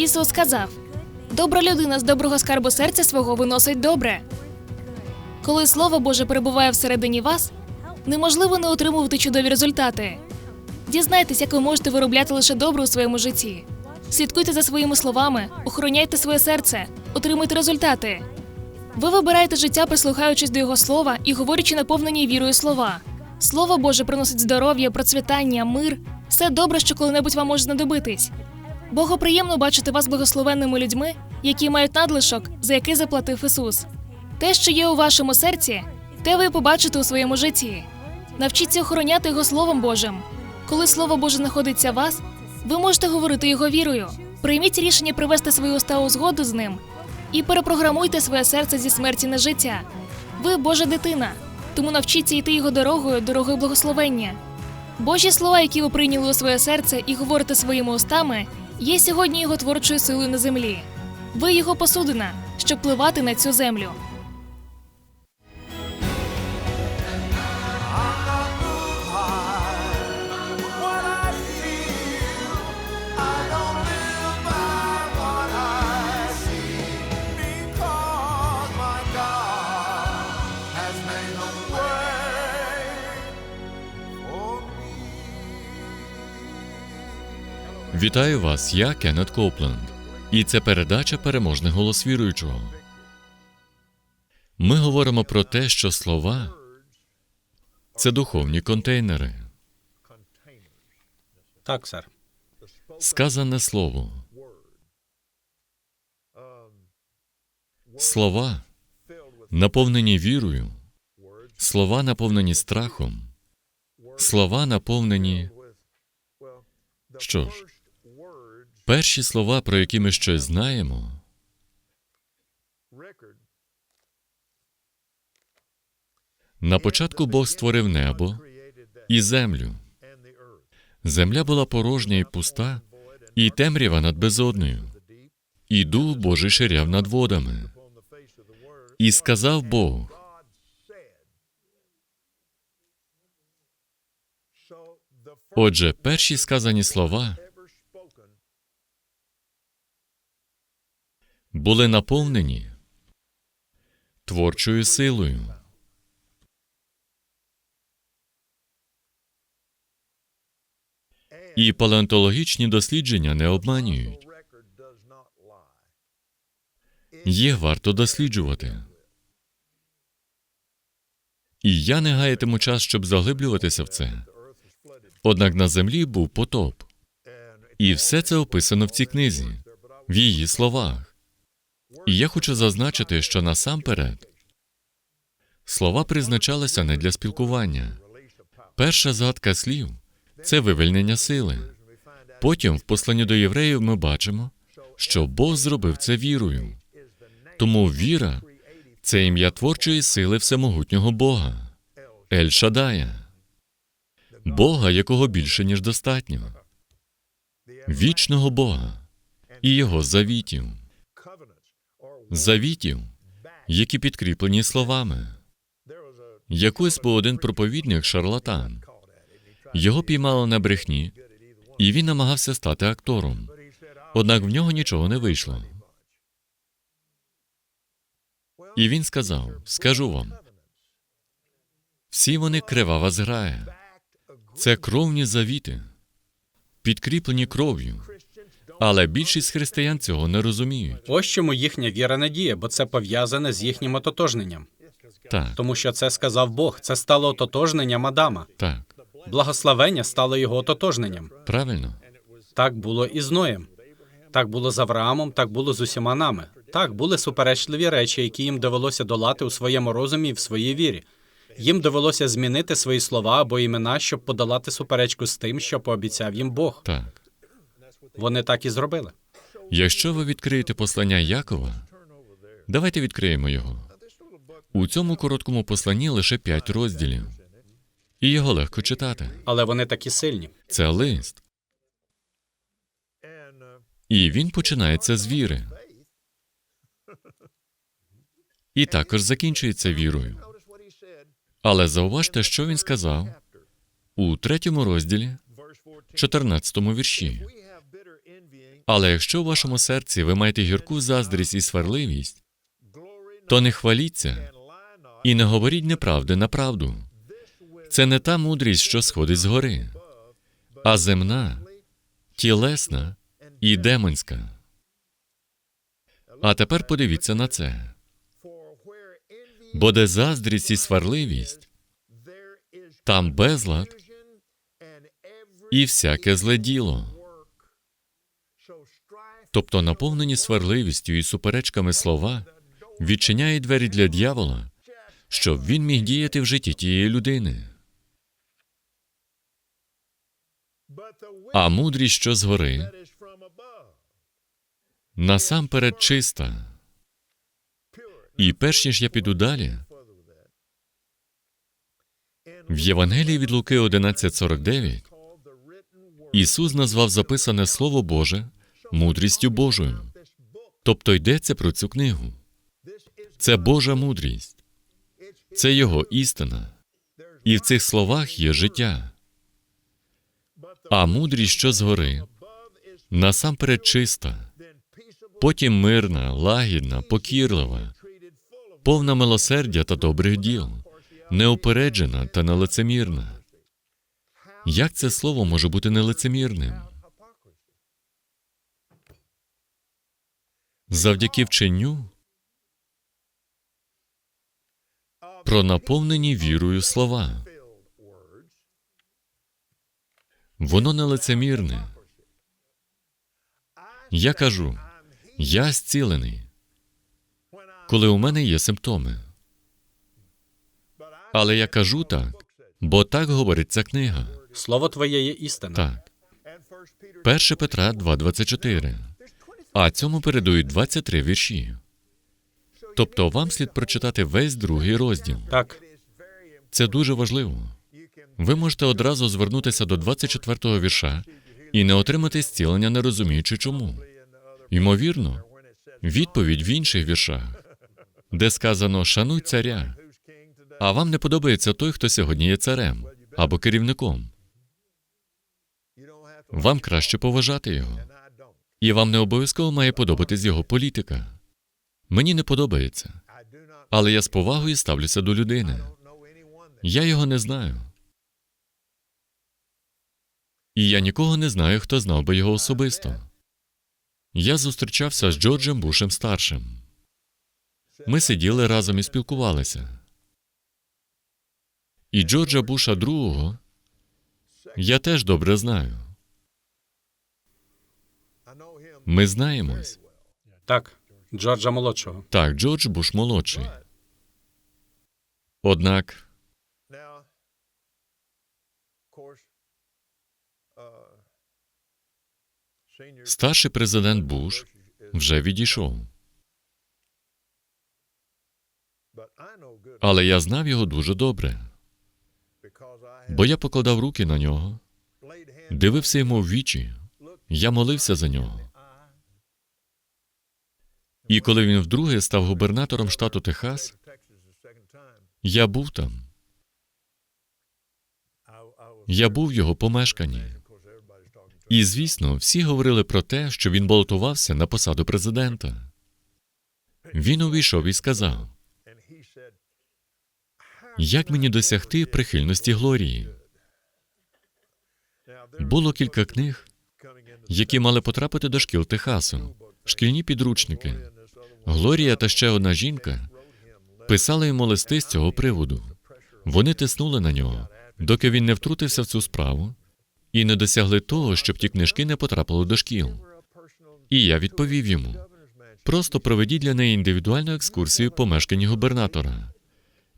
Ісус сказав: Добра людина з доброго скарбу серця свого виносить добре. Коли Слово Боже перебуває всередині вас, неможливо не отримувати чудові результати. Дізнайтесь, як ви можете виробляти лише добре у своєму житті. Слідкуйте за своїми словами, охороняйте своє серце, отримуйте результати. Ви вибираєте життя, прислухаючись до його слова і говорячи наповнені вірою слова. Слово Боже приносить здоров'я, процвітання, мир, все добре, що коли-небудь вам може знадобитись. Богу приємно бачити вас благословенними людьми, які мають надлишок, за який заплатив Ісус. Те, що є у вашому серці, те ви побачите у своєму житті. Навчіться охороняти його Словом Божим. Коли Слово Боже знаходиться в вас, ви можете говорити його вірою. Прийміть рішення привести свої уста у згоду з ним і перепрограмуйте своє серце зі смерті на життя. Ви Божа дитина, тому навчіться йти його дорогою, дорогою благословення. Божі слова, які ви прийняли у своє серце і говорите своїми устами, є сьогодні його творчою силою на землі. Ви його посудина, щоб пливати на цю землю. Вітаю вас, я Кеннет Копленд. І це передача Переможний голос віруючого. Ми говоримо про те, що слова це духовні контейнери. Так, сер. Сказане слово. Слова, наповнені вірою, слова, наповнені страхом, слова, наповнені. Що ж, перші слова, про які ми щось знаємо, на початку Бог створив небо і землю. Земля була порожня і пуста, і темрява над безоднею, і дух Божий ширяв над водами. І сказав Бог, отже, перші сказані слова були наповнені творчою силою. І палеонтологічні дослідження не обманюють. Їх варто досліджувати. І я не гаятиму час, щоб заглиблюватися в це. Однак на землі був потоп. І все це описано в цій книзі, в її словах. І я хочу зазначити, що насамперед слова призначалися не для спілкування. Перша згадка слів це вивільнення сили. Потім, в посланні до євреїв, ми бачимо, що Бог зробив це вірою. Тому віра це ім'я творчої сили всемогутнього Бога, Ель Шадая, Бога, якого більше, ніж достатньо, вічного Бога і Його завітів, завітів, які підкріплені словами. Якось був один проповідник шарлатан. Його піймали на брехні, і він намагався стати актором. Однак в нього нічого не вийшло. І він сказав: скажу вам, всі вони кривава зграя. Це кровні завіти, підкріплені кров'ю. Але більшість християн цього не розуміють. Ось чому їхня віра не діє, бо це пов'язане з їхнім ототожненням. Так, Тому що це сказав Бог. Це стало ототожненням Адама. так, Благословення стало його ототожненням. правильно. Так було і з Ноєм. Так було з Авраамом, так було з усіма нами. Так були суперечливі речі, які їм довелося долати у своєму розумі і в своїй вірі. Їм довелося змінити свої слова або імена, щоб подолати суперечку з тим, що пообіцяв їм Бог. Так. Вони так і зробили. Якщо ви відкриєте послання Якова, давайте відкриємо його. У цьому короткому посланні лише п'ять розділів, і його легко читати. Але вони такі сильні. Це лист. І він починається з віри. І також закінчується вірою. Але зауважте, що він сказав у третьому розділі, 14 вірші. Але якщо в вашому серці ви маєте гірку заздрість і сварливість, то не хваліться і не говоріть неправди на правду. Це не та мудрість, що сходить згори, а земна, тілесна і демонська. А тепер подивіться на це. Бо де заздрість і сварливість, там безлад і всяке зле діло. Тобто наповнені сварливістю і суперечками слова відчиняє двері для дьявола, щоб він міг діяти в житті тієї людини. А мудрість, що згори, насамперед чиста. І перш ніж я піду далі, в Євангелії від Луки 11.49 Ісус назвав записане Слово Боже мудрістю Божою. Тобто йдеться про цю книгу. Це Божа мудрість, це Його істина. І в цих словах є життя. А мудрість, що згори, насамперед чиста, потім мирна, лагідна, покірлива, повна милосердя та добрих діл, неупереджена та нелицемірна. Як це слово може бути нелицемірним? Завдяки вченню про наповнені вірою слова. Воно нелицемірне. Я кажу, я зцілений, коли у мене є симптоми. Але я кажу так, бо так говорить ця книга. Слово Твоє є істина. Так. 1 Петра 2.24. А цьому передують 23 вірші. Тобто вам слід прочитати весь другий розділ. Так, Це дуже важливо. Ви можете одразу звернутися до 24-го вірша і не отримати зцілення, не розуміючи чому. Ймовірно, відповідь в інших віршах, де сказано шануй царя, а вам не подобається той, хто сьогодні є царем або керівником. Вам краще поважати його. І вам не обов'язково має подобатись його політика. Мені не подобається, але я з повагою ставлюся до людини. Я його не знаю. І я нікого не знаю, хто знав би його особисто. Я зустрічався з Джорджем Бушем старшим. Ми сиділи разом і спілкувалися. І Джорджа Буша другого я теж добре знаю. Ми знаємось. так, Джорджа молодшого. Так, Джордж Буш молодший. Однак старший президент Буш вже відійшов. Але я знав його дуже добре, бо я покладав руки на нього, дивився йому в вічі, я молився за нього. І коли він вдруге став губернатором штату Техас, я був там. Я був в його помешканні. І, звісно, всі говорили про те, що він балотувався на посаду президента. Він увійшов і сказав: Як мені досягти прихильності Глорії? Було кілька книг, які мали потрапити до шкіл Техасу, шкільні підручники. Глорія та ще одна жінка писали йому листи з цього приводу. Вони тиснули на нього, доки він не втрутився в цю справу і не досягли того, щоб ті книжки не потрапили до шкіл. І я відповів йому: просто проведіть для неї індивідуальну екскурсію по мешканні губернатора.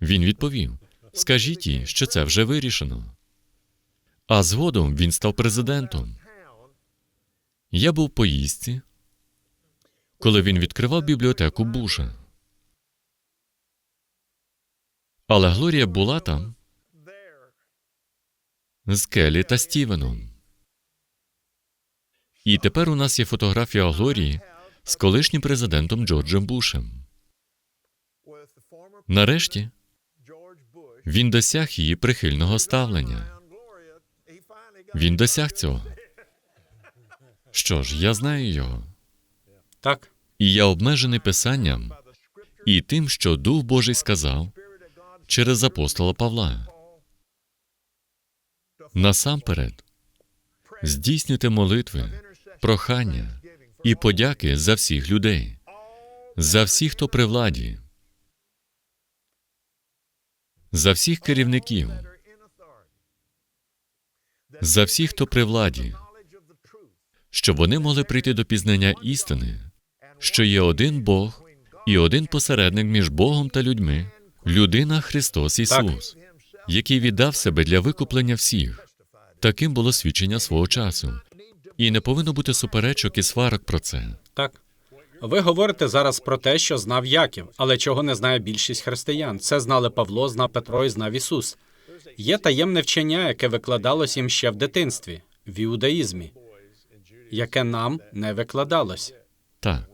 Він відповів: скажіть їй, що це вже вирішено. А згодом він став президентом. Я був поїздці, коли він відкривав бібліотеку Буша. Але Глорія була там з Келі та Стівеном. І тепер у нас є фотографія Глорії з колишнім президентом Джорджем Бушем. Нарешті він досяг її прихильного ставлення. Він досяг цього. Що ж, я знаю його, Так, і я обмежений писанням і тим, що Дух Божий сказав через апостола Павла. Насамперед, здійснюйте молитви, прохання і подяки за всіх людей, за всіх, хто при владі, за всіх керівників, за всіх, хто при владі, щоб вони могли прийти до пізнання істини, що є один Бог і один посередник між Богом та людьми, людина Христос Ісус, який віддав себе для викуплення всіх. Таким було свідчення свого часу. І не повинно бути суперечок і сварок про це. так. Ви говорите зараз про те, що знав Яків, але чого не знає більшість християн. Це знали Павло, знав Петро і знав Ісус. Є таємне вчення, яке викладалось їм ще в дитинстві, в іудаїзмі, яке нам не викладалось. Так,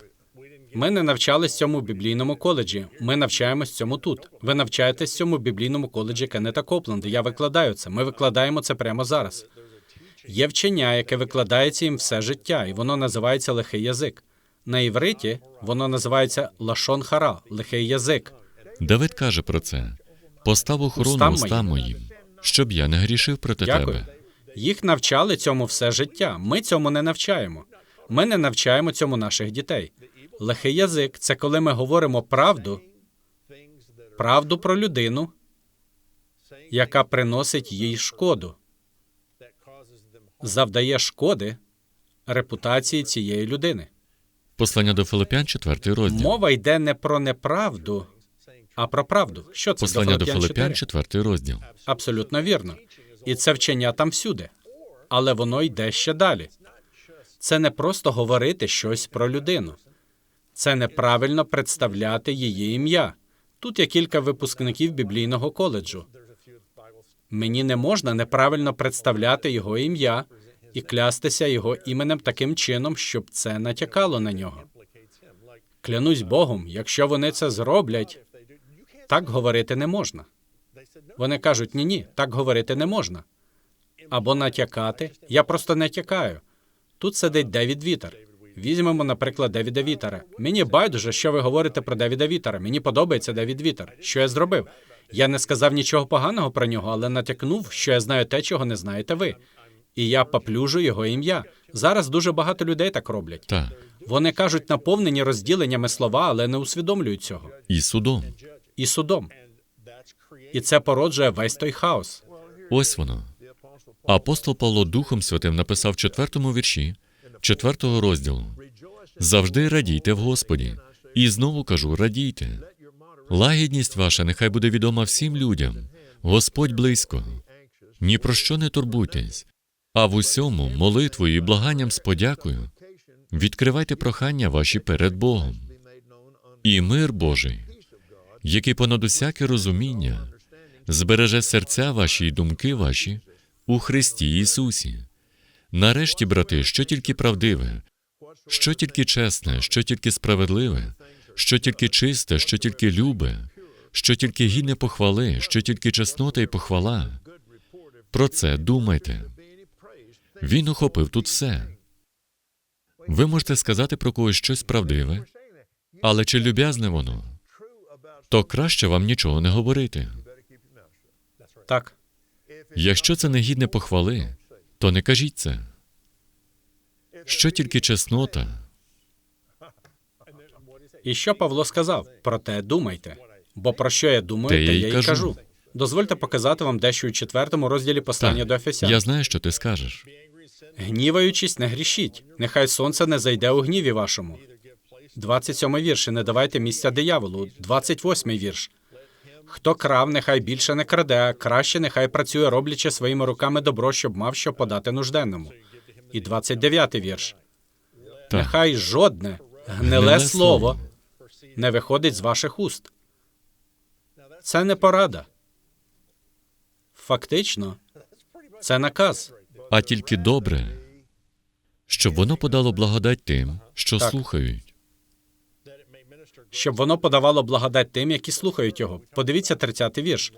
Ми не навчались цьому в біблійному коледжі. Ми навчаємось цьому тут. Ви навчаєтесь цьому в біблійному коледжі Кеннета Копленда. Я викладаю це. Ми викладаємо це прямо зараз. Є вчення, яке викладається їм все життя, і воно називається лихий язик. На івриті воно називається лашон хара, лихий язик. Давид каже про це: постав охорону моїм. моїм, щоб я не грішив проти Дякую. тебе. Їх навчали цьому все життя. Ми цьому не навчаємо. Ми не навчаємо цьому наших дітей. Лихий язик це коли ми говоримо правду, правду про людину, яка приносить їй шкоду, завдає шкоди репутації цієї людини. Послання до Филипян, 4 розділ. Мова йде не про неправду, а про правду. Що це Послання до Филип'ян Филипян, 4? 4 розділ. Абсолютно вірно. І це вчення там всюди. Але воно йде ще далі. Це не просто говорити щось про людину. Це неправильно представляти її ім'я. Тут є кілька випускників біблійного коледжу. Мені не можна неправильно представляти його ім'я і клястися його іменем таким чином, щоб це натякало на нього. Клянусь Богом, якщо вони це зроблять, так говорити не можна. Вони кажуть: ні, ні, так говорити не можна. Або натякати. Я просто натякаю. Тут сидить Девід Вітер. Візьмемо, наприклад, Девіда Вітера. Мені байдуже, що ви говорите про Девіда Вітера. Мені подобається Девід Вітер. Що я зробив? Я не сказав нічого поганого про нього, але натякнув, що я знаю те, чого не знаєте ви. І я поплюжу його ім'я. Зараз дуже багато людей так роблять. Так, Вони кажуть наповнені розділеннями слова, але не усвідомлюють цього. і судом. І судом. І це породжує весь той хаос. Ось воно. Апостол Павло Духом Святим написав в четвертому вірші, четвертого розділу. Завжди радійте в Господі. І знову кажу, радійте. Лагідність ваша нехай буде відома всім людям. Господь близько. Ні про що не турбуйтесь, а в усьому молитвою і благанням з подякою відкривайте прохання ваші перед Богом. І мир Божий, який понад усяке розуміння, збереже серця ваші і думки ваші у Христі Ісусі. Нарешті, брати, що тільки правдиве, що тільки чесне, що тільки справедливе, що тільки чисте, що тільки любе, що тільки гідне похвали, що тільки чеснота і похвала. Про це думайте. Він охопив тут все. Ви можете сказати про когось щось правдиве, але чи люб'язне воно, то краще вам нічого не говорити. Так. Якщо це не гідне похвали, то не кажіть це. Що тільки чеснота, І що Павло сказав? Про те думайте. Бо про що я думаю, Те те, я й кажу. кажу. Дозвольте показати вам дещо у четвертому розділі послання до Ефесян. я знаю, що ти скажеш. Гніваючись, не грішіть. Нехай сонце не зайде у гніві вашому. 27 вірш. Не давайте місця дияволу. 28 вірш. Хто крав, нехай більше не краде, а краще нехай працює, роблячи своїми руками добро, щоб мав що подати нужденному. І 29 вірш. Так. Нехай жодне гниле слово. не виходить з ваших уст. Це не порада. Фактично, це наказ. а тільки добре, щоб воно подало благодать тим, що Так. слухають. Щоб воно подавало благодать тим, які слухають його. Подивіться 30-й вірш.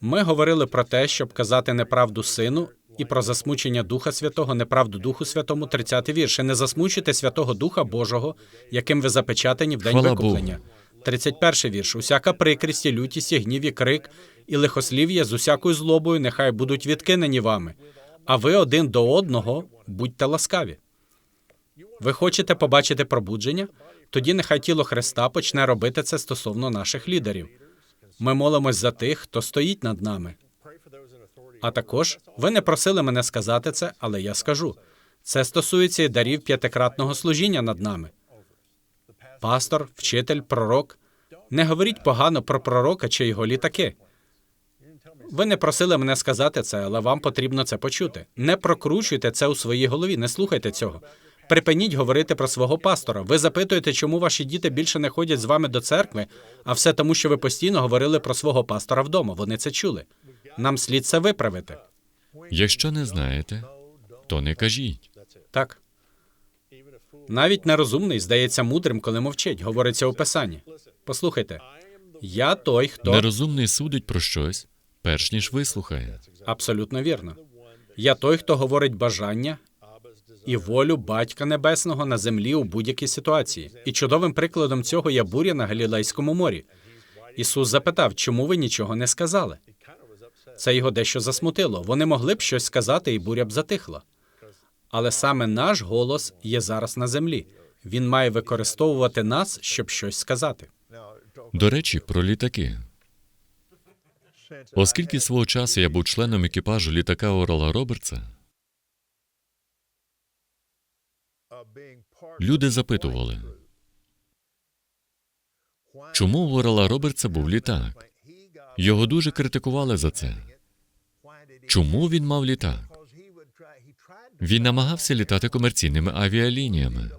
Ми говорили про те, щоб казати неправду сину І про засмучення Духа Святого, неправду Духу Святому, 30 вірш. І не засмучуйте Святого Духа Божого, яким ви запечатані в день Хвала викуплення. 31 вірш. Усяка прикрість, і лютість, і гнів, і крик, і лихослів'я з усякою злобою нехай будуть відкинені вами. А ви один до одного будьте ласкаві. Ви хочете побачити пробудження? Тоді нехай тіло Христа почне робити це стосовно наших лідерів. Ми молимось за тих, хто стоїть над нами. А також ви не просили мене сказати це, але я скажу. Це стосується і дарів п'ятикратного служіння над нами. Пастор, вчитель, пророк. Не говоріть погано про пророка чи його літаки. Ви не просили мене сказати це, але вам потрібно це почути. Не прокручуйте це у своїй голові, не слухайте цього. Припиніть говорити про свого пастора. Ви запитуєте, чому ваші діти більше не ходять з вами до церкви, а все тому, що ви постійно говорили про свого пастора вдома. Вони це чули. Нам слід це виправити. Якщо не знаєте, то не кажіть. Так. Навіть нерозумний здається мудрим, коли мовчить, говориться у писанні. Послухайте, я той, хто Нерозумний судить про щось, перш ніж вислухає. абсолютно вірно. Я той, хто говорить бажання і волю Батька Небесного на землі у будь-якій ситуації. І чудовим прикладом цього є буря на Галілейському морі. Ісус запитав, чому ви нічого не сказали? Це його дещо засмутило. Вони могли б щось сказати, і буря б затихла. Але саме наш голос є зараз на землі. Він має використовувати нас, щоб щось сказати. До речі, про літаки. Оскільки свого часу я був членом екіпажу літака Орала Робертса, люди запитували, чому у Орала Робертса був літак? Його дуже критикували за це. Чому він мав літак? Він намагався літати комерційними авіалініями.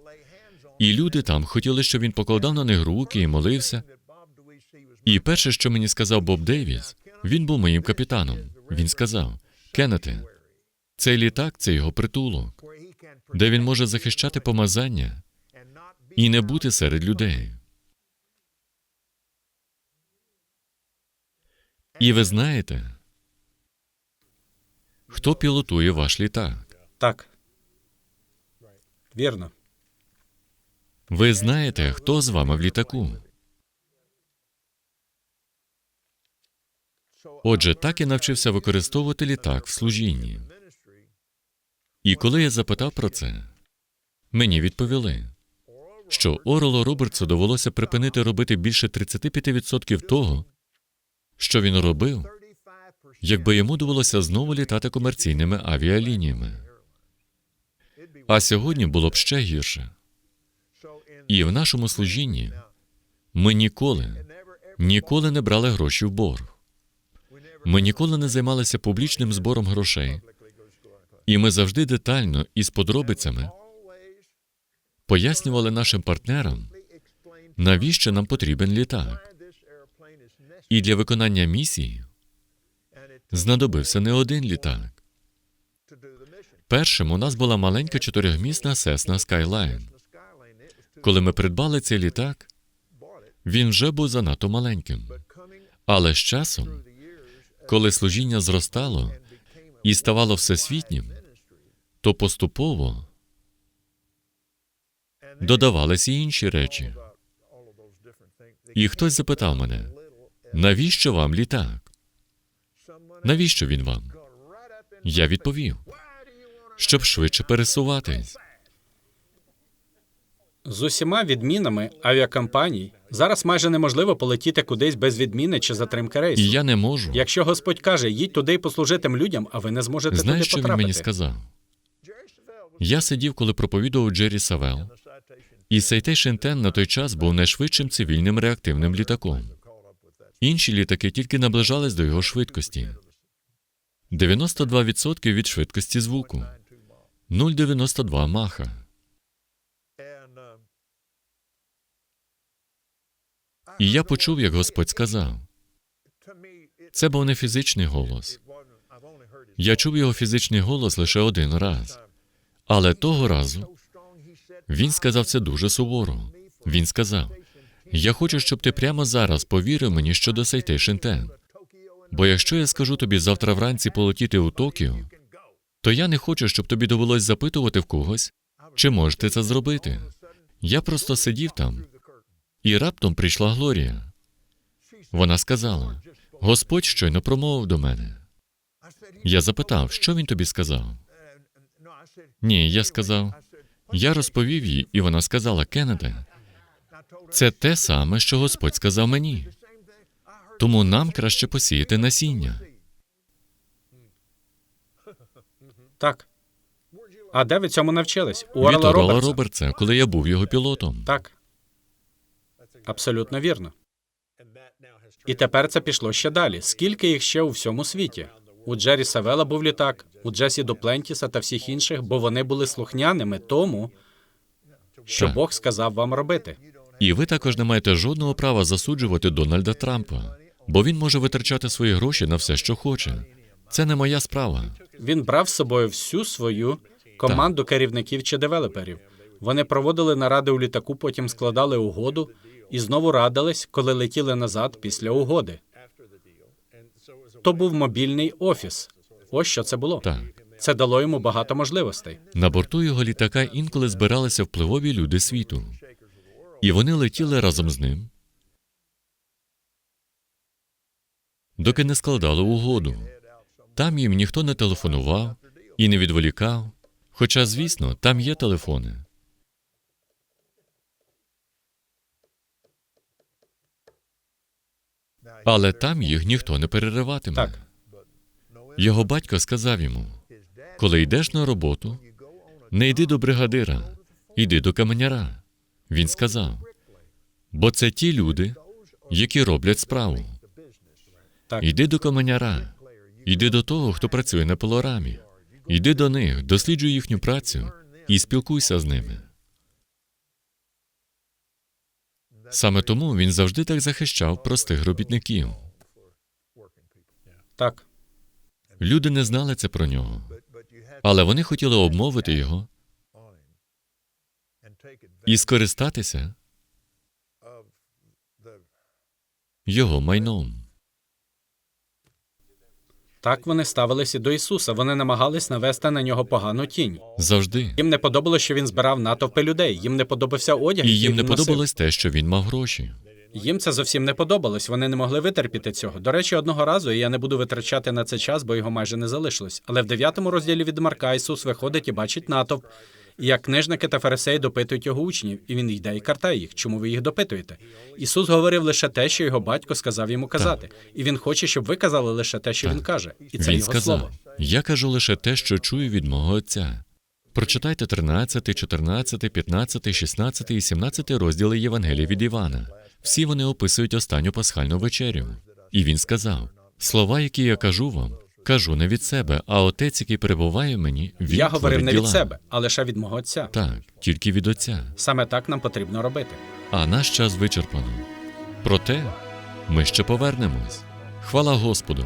І люди там хотіли, щоб він покладав на них руки і молився. І перше, що мені сказав Боб Дейвіс, він був моїм капітаном. Він сказав: Кеннете, цей літак це його притулок, де він може захищати помазання і не бути серед людей. І ви знаєте, хто пілотує ваш літак? Так. Вірно. Ви знаєте, хто з вами в літаку? Отже, так я навчився використовувати літак в служінні. І коли я запитав про це, мені відповіли, що Орелу Робертсу довелося припинити робити більше 35% того, що він робив, якби йому довелося знову літати комерційними авіалініями. А сьогодні було б ще гірше. І в нашому служінні ми ніколи, ніколи не брали гроші в борг. Ми ніколи не займалися публічним збором грошей, і ми завжди детально і з подробицями пояснювали нашим партнерам, навіщо нам потрібен літак. І для виконання місії знадобився не один літак. Першим у нас була маленька чотирьохмісна Cessna Skyline. Коли ми придбали цей літак, він вже був занадто маленьким. Але з часом, коли служіння зростало і ставало всесвітнім, то поступово додавалися інші речі. І хтось запитав мене, навіщо вам літак? Навіщо він вам? Я відповів, щоб швидше пересуватись. З усіма відмінами авіакомпаній зараз майже неможливо полетіти кудись без відміни чи затримки рейсу. І я не можу. Якщо Господь каже, їдь туди і послужитим людям, а ви не зможете Знаєш, туди що він мені сказав? Я сидів, коли проповідував Джері Савел, і Citation 10 на той час був найшвидшим цивільним реактивним літаком. Інші літаки тільки наближались до його швидкості. 92% від швидкості звуку. 0,92 маха. І я почув, як Господь сказав. Це був не фізичний голос. Я чув його фізичний голос лише один раз. Але того разу він сказав це дуже суворо. Він сказав: Я хочу, щоб ти прямо зараз повірив мені щодо Citation 10. Бо якщо я скажу тобі завтра вранці полетіти у Токіо, то я не хочу, щоб тобі довелось запитувати в когось, чи можете це зробити. Я просто сидів там, і раптом прийшла Глорія. Вона сказала: Господь щойно промовив до мене. Я запитав, що він тобі сказав. Ні, я сказав. Я розповів їй, і вона сказала: Кеннеде, це те саме, що Господь сказав мені. Тому нам краще посіяти насіння. Так. А де ви цьому навчились? У Від Орла Орла Робертса? Робертса, коли я був його пілотом. Так. Абсолютно вірно. І тепер це пішло ще далі. Скільки їх ще у всьому світі? У Джері Савела був літак, у Джесі Дуплентіса та всіх інших, бо вони були слухняними тому, що Так. Бог сказав вам робити. І ви також не маєте жодного права засуджувати Дональда Трампа, бо він може витрачати свої гроші на все, що хоче. Це не моя справа. Він брав з собою всю свою команду керівників чи девелоперів. Вони проводили наради у літаку, потім складали угоду і знову радились, коли летіли назад після угоди. То був мобільний офіс. Ось що це було. Так. Це дало йому багато можливостей. На борту його літака інколи збиралися впливові люди світу, і вони летіли разом з ним, доки не складали угоду. Там їм ніхто не телефонував і не відволікав. Хоча, звісно, там є телефони. Але там їх ніхто не перериватиме. Так. Його батько сказав йому: коли йдеш на роботу, не йди до бригадира, йди до каменяра. Він сказав: бо це ті люди, які роблять справу. Так. Йди до каменяра, йди до того, хто працює на пилорамі. Йди до них, досліджуй їхню працю і спілкуйся з ними. Саме тому він завжди так захищав простих робітників. Так. Люди не знали це про нього, але вони хотіли обмовити його і скористатися його майном. Так вони ставилися до Ісуса. Вони намагались навести на нього погану тінь. Завжди. Їм не подобалося, що він збирав натовпи людей. Їм не подобався одяг. І їм не носив. подобалось те, що він мав гроші. Їм це зовсім не подобалось. Вони не могли витерпіти цього. До речі, одного разу і я не буду витрачати на це час, бо його майже не залишилось. Але в дев'ятому розділі від Марка Ісус виходить і бачить натовп. І як книжники та фарисеї допитують його учнів, і він йде і картає їх. Чому ви їх допитуєте? Ісус говорив лише те, що його батько сказав йому казати, і він хоче, щоб ви казали лише те, що Так. він каже, і це він його сказав: слово. Я кажу лише те, що чую від мого отця. Прочитайте 13, 14, 15, 16 і 17 розділи Євангелія від Івана. Всі вони описують останню пасхальну вечерю. І він сказав: Слова, які я кажу вам, кажу не від себе, а отець, який перебуває в мені, він Я говорив не від діла. себе, а лише від мого отця. Так, тільки від отця. Саме так нам потрібно робити. А наш час вичерпано. Проте ми ще повернемось. Хвала Господу.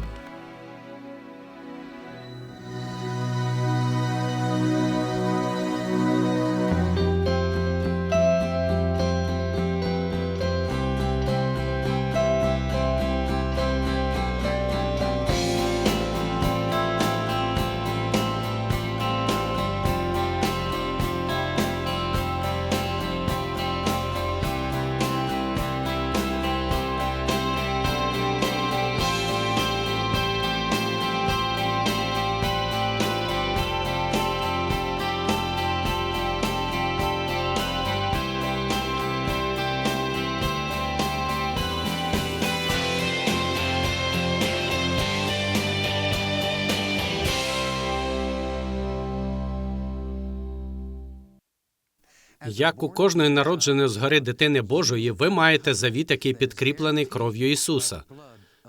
Як у кожної народженої згори дитини Божої, ви маєте завіт, який підкріплений кров'ю Ісуса.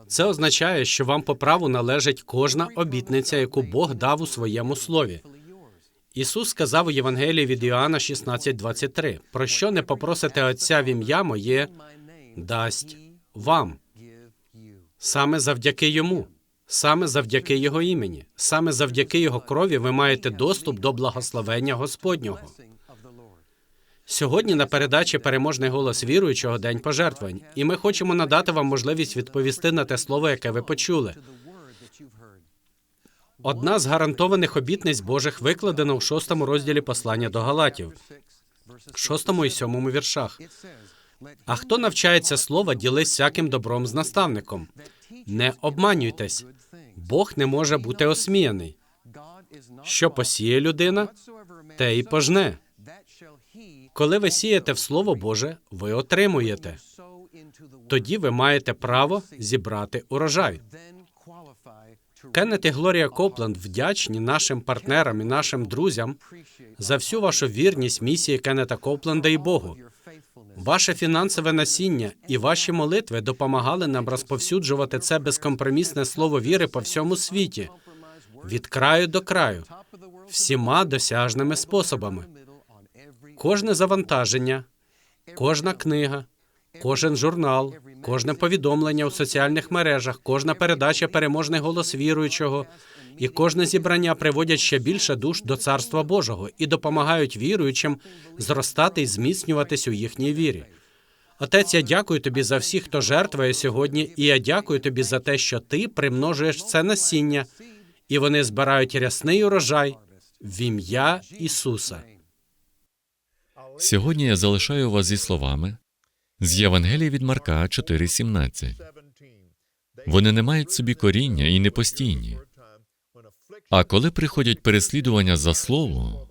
Це означає, що вам по праву належить кожна обітниця, яку Бог дав у своєму слові. Ісус сказав у Євангелії від Іоанна 16:23, про що не попросите Отця в ім'я моє, дасть вам. Саме завдяки йому, саме завдяки його імені, саме завдяки його крові ви маєте доступ до благословення Господнього. Сьогодні на передачі переможний голос віруючого день пожертвувань, і ми хочемо надати вам можливість відповісти на те слово, яке ви почули. Одна з гарантованих обітниць Божих викладена у шостому розділі послання до Галатів, шостому і сьомому віршах. А хто навчається слова, ділись всяким добром з наставником. Не обманюйтесь, Бог не може бути осміяний. Що посіє людина, те і пожне. Коли ви сієте в Слово Боже, ви отримуєте. Тоді ви маєте право зібрати урожай. Кеннет і Глорія Копленд вдячні нашим партнерам і нашим друзям за всю вашу вірність місії Кеннета Копленда і Богу. Ваше фінансове насіння і ваші молитви допомагали нам розповсюджувати це безкомпромісне слово віри по всьому світі, від краю до краю, всіма досяжними способами. Кожне завантаження, кожна книга, кожен журнал, кожне повідомлення у соціальних мережах, кожна передача переможний голос віруючого і кожне зібрання приводять ще більше душ до царства Божого і допомагають віруючим зростати і зміцнюватись у їхній вірі. Отець, я дякую тобі за всіх, хто жертвує сьогодні, і я дякую тобі за те, що ти примножуєш це насіння, і вони збирають рясний урожай в ім'я Ісуса. Сьогодні я залишаю вас зі словами з Євангелія від Марка 4,17. Вони не мають собі коріння і не постійні. А коли приходять переслідування за слово,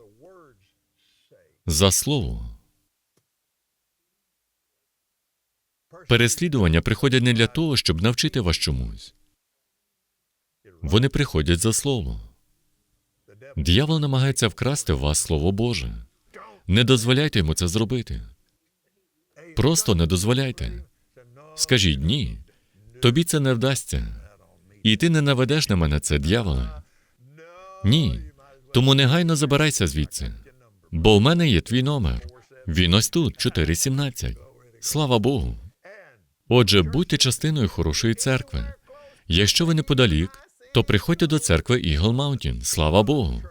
за слово, переслідування приходять не для того, щоб навчити вас чомусь. Вони приходять за слово. Д'явол намагається вкрасти в вас Слово Боже. Не дозволяйте йому це зробити. Просто не дозволяйте. Скажіть ні. Тобі це не вдасться. І ти не наведеш на мене це, дьяволе. Ні. Тому негайно забирайся звідси. Бо в мене є твій номер. Він ось тут, 417. Слава Богу. Отже, будьте частиною хорошої церкви. Якщо ви неподалік, то приходьте до церкви Eagle Mountain. Слава Богу.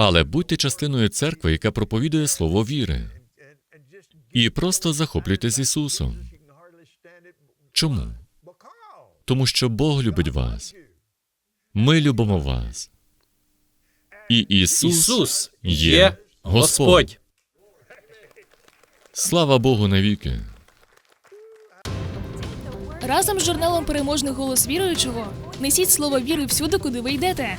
Але будьте частиною церкви, яка проповідує слово віри. І просто захоплюйтесь Ісусом. Чому? Тому що Бог любить вас. Ми любимо вас. І Ісус, Ісус є. Господь. Слава Богу навіки. Разом з журналом Переможний голос віруючого несіть слово віри всюди, куди ви йдете.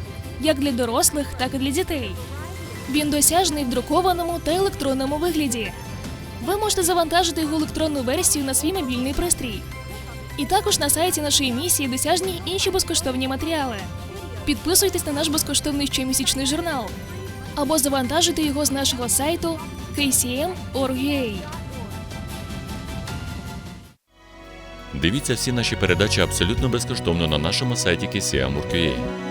як для дорослих, так і для дітей. Він досяжний в друкованому та електронному вигляді. Ви можете завантажити його електронну версію на свій мобільний пристрій. І також на сайті нашої місії досяжні інші безкоштовні матеріали. Підписуйтесь на наш безкоштовний щомісячний журнал або завантажуйте його з нашого сайту kcm.org.ua. Дивіться всі наші передачі абсолютно безкоштовно на нашому сайті KCM.org.ua.